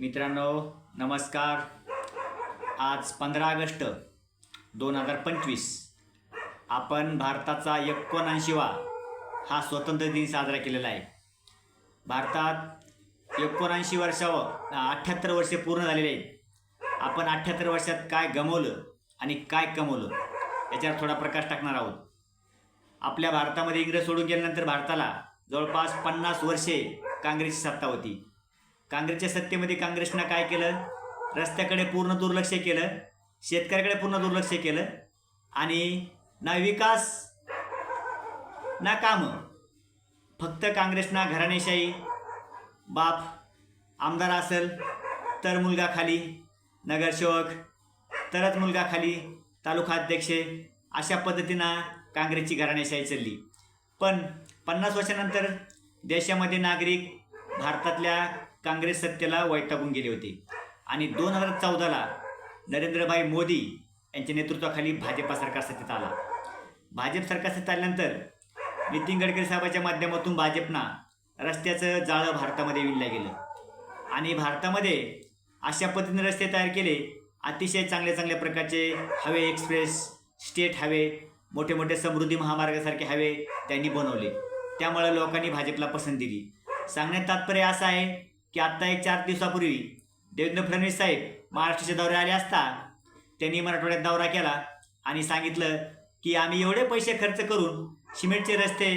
मित्रांनो नमस्कार. आज पंधरा ऑगस्ट दोन हजार पंचवीस. आपण भारताचा एकोणऐंशीवा हा स्वतंत्र दिन साजरा केलेला आहे. भारतात एकोणऐंशी वर्षावर अठ्ठ्याहत्तर वर्षे पूर्ण झालेले आहेत. आपण अठ्ठ्याहत्तर वर्षात काय गमवलं आणि काय कमवलं याच्यावर थोडा प्रकाश टाकणार आहोत. आपल्या भारतामध्ये इंग्रज सोडून गेल्यानंतर भारताला जवळपास पन्नास वर्षे काँग्रेसची सत्ता होती. काँग्रेसच्या सत्तेमध्ये काँग्रेसनं काय केलं? रस्त्याकडे पूर्ण दुर्लक्ष केलं. शेतकऱ्याकडे पूर्ण दुर्लक्ष केलं. आणि ना विकास ना कामं. फक्त काँग्रेसना घराणेशाही बाप आमदार असेल तर मुलगा खाली नगरसेवक तरच मुलगा खाली तालुका अध्यक्ष. अशा पद्धतीनं काँग्रेसची घराणेशाही चालली. पण पन्नास वर्षानंतर देशामध्ये नागरिक भारतातल्या काँग्रेस सत्तेला वैतागून गेले होते. आणि दोन हजार चौदाला नरेंद्रभाई मोदी यांच्या नेतृत्वाखाली भाजपा सरकार सत्तेत आला. भाजप सरकार सत्तेत आल्यानंतर नितीन गडकरी साहेबाच्या माध्यमातून भाजपना रस्त्याचं जाळं भारतामध्ये विणलं गेलं. आणि भारतामध्ये अशा पद्धतीने रस्ते तयार केले अतिशय चांगल्या चांगल्या प्रकारचे हवे एक्सप्रेस स्टेट हवे मोठे मोठे समृद्धी महामार्गासारखे हवे त्यांनी बनवले. त्यामुळे लोकांनी भाजपला पसंत दिली. सांगण्यात तात्पर्य असं आहे की आत्ता एक चार दिवसापूर्वी देवेंद्र फडणवीस साहेब महाराष्ट्राच्या दौरे आले असता त्यांनी मराठवाड्यात दौरा केला आणि सांगितलं की आम्ही एवढे पैसे खर्च करून सिमेंटचे रस्ते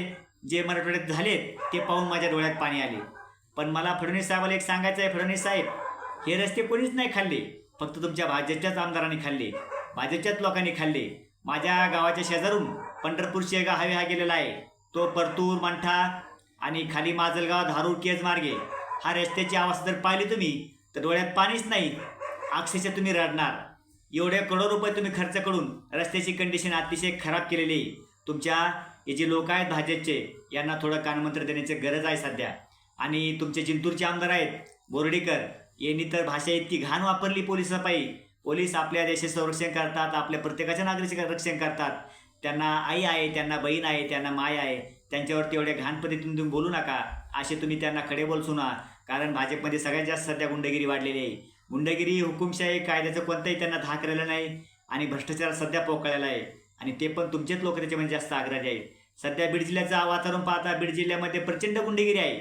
जे मराठवाड्यात झालेत ते पाहून माझ्या डोळ्यात पाणी आले. पण मला फडणवीस साहेबाला एक सांगायचं आहे फडणवीस साहेब हे रस्ते कोणीच नाही खाल्ले फक्त तुमच्या भाजपच्याच आमदारांनी खाल्ले भाजपच्याच लोकांनी खाल्ले. माझ्या गावाच्या शेजारून पंढरपूर एका हवे हा गेलेला आहे. तो परतूर मंठा आणि खाली माजलगाव धारूर केज मार्गे हा रस्त्याची अवस्था जर पाहिली तुम्ही तर डोळ्यात पाणीच नाही. अक्षरशः तुम्ही रडणार. एवढे करोड रुपये तुम्ही खर्च करून रस्त्याची कंडिशन अतिशय खराब केलेली आहे. तुमच्या हे जे लोक आहेत भाजपचे यांना थोडं कानमंत्र देण्याची गरज आहे सध्या. आणि तुमचे जिंतूरचे आमदार आहेत बोर्डीकर यांनी तर भाषा इतकी घाण वापरली पोलिसापायी. पोलीस आपल्या देशाचं संरक्षण करतात आपल्या प्रत्येकाच्या नागरिकाचे रक्षण करतात. त्यांना आई आहे त्यांना बहीण आहे त्यांना माय आहे. त्यांच्यावरती एवढ्या घाण पद्धतीने तुम्ही बोलू नका. असे तुम्ही त्यांना खडे बोल सुना कारण भाजपमध्ये सगळ्यात जास्त सध्या गुंडगिरी वाढलेली आहे. गुंडगिरी हुकुमशाही कायद्याचं कोणताही त्यांना धाक राहिलं नाही आणि भ्रष्टाचार सध्या पोकळलेला आहे. आणि ते पण तुमचेच लोक त्याच्यामध्ये जास्त आग्रही आहेत. सध्या बीड जिल्ह्याचं वातावरण पाहता बीड जिल्ह्यामध्ये प्रचंड गुंडगिरी आहे.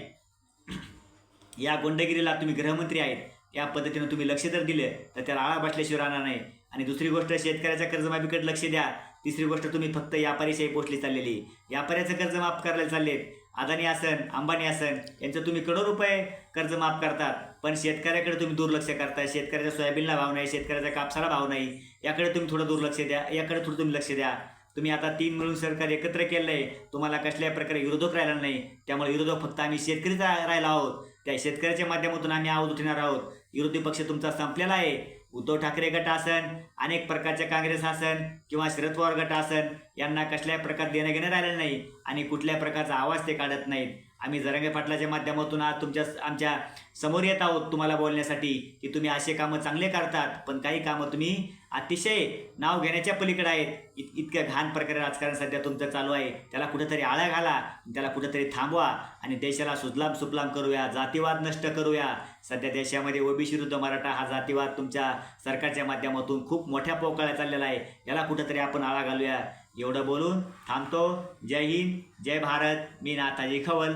या गुंडगिरीला तुम्ही गृहमंत्री आहेत. या पद्धतीनं तुम्ही लक्ष जर दिलं तर त्याला आळा बसल्याशिवाय राहणार नाही. आणि दुसरी गोष्ट शेतकऱ्याच्या कर्जमाफीकडे लक्ष द्या. तिसरी गोष्ट तुम्ही फक्त व्यापारीशाही पोचली चाललेली. व्यापाऱ्याचं कर्ज माफ करायला चाललेत. अदानी आसन अंबानी आसन यांचं तुम्ही करोड रुपये कर्ज माफ करतात. पण शेतकऱ्याकडे तुम्ही दुर्लक्ष करताय. शेतकऱ्याच्या सोयाबीनला भाव नाही शेतकऱ्याचा कापसाला भाव नाही. याकडे तुम्ही थोडं दुर्लक्ष द्या. याकडे थोडं तुम्ही लक्ष द्या. तुम्ही आता तीन मिळून सरकार एकत्र केलं आहे तुम्हाला कसल्याही प्रकारे विरोधक राहिला नाही. त्यामुळे विरोधक फक्त आम्ही शेतकरीच राहिला आहोत. त्या शेतकऱ्याच्या माध्यमातून आम्ही आवाज उठणार आहोत. विरोधी पक्ष तुमचा संपलेला आहे. उद्धव ठाकरे गट असन अनेक प्रकारचे काँग्रेस असन किंवा शरद पवार गट असन यांना कसल्याही प्रकार देणं घेणं राहिलेलं नाही आणि कुठल्याही प्रकारचा आवाज ते काढत नाहीत. आम्ही जरंगे पाटलाच्या माध्यमातून आज तुमच्या आमच्यासमोर येत आहोत तुम्हाला बोलण्यासाठी की तुम्ही असे कामं चांगले करतात पण काही कामं तुम्ही अतिशय नाव घेण्याच्या पलीकडे आहेत इत इतक्या घाण प्रकारे राजकारण सध्या तुमचं चालू आहे. त्याला कुठंतरी आळा घाला त्याला कुठंतरी थांबवा आणि देशाला सुजलाम सुफलाम करूया जातीवाद नष्ट करूया. सध्या देशामध्ये ओबीसी विरुद्ध मराठा हा जातीवाद तुमच्या सरकारच्या माध्यमातून खूप मोठ्या पोकळ्या चाललेला आहे. याला कुठंतरी आपण आळा घालूया. एवढं बोलून थांबतो. जय हिंद जय भारत. मी नाथाजी खवल.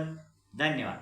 धन्यवाद.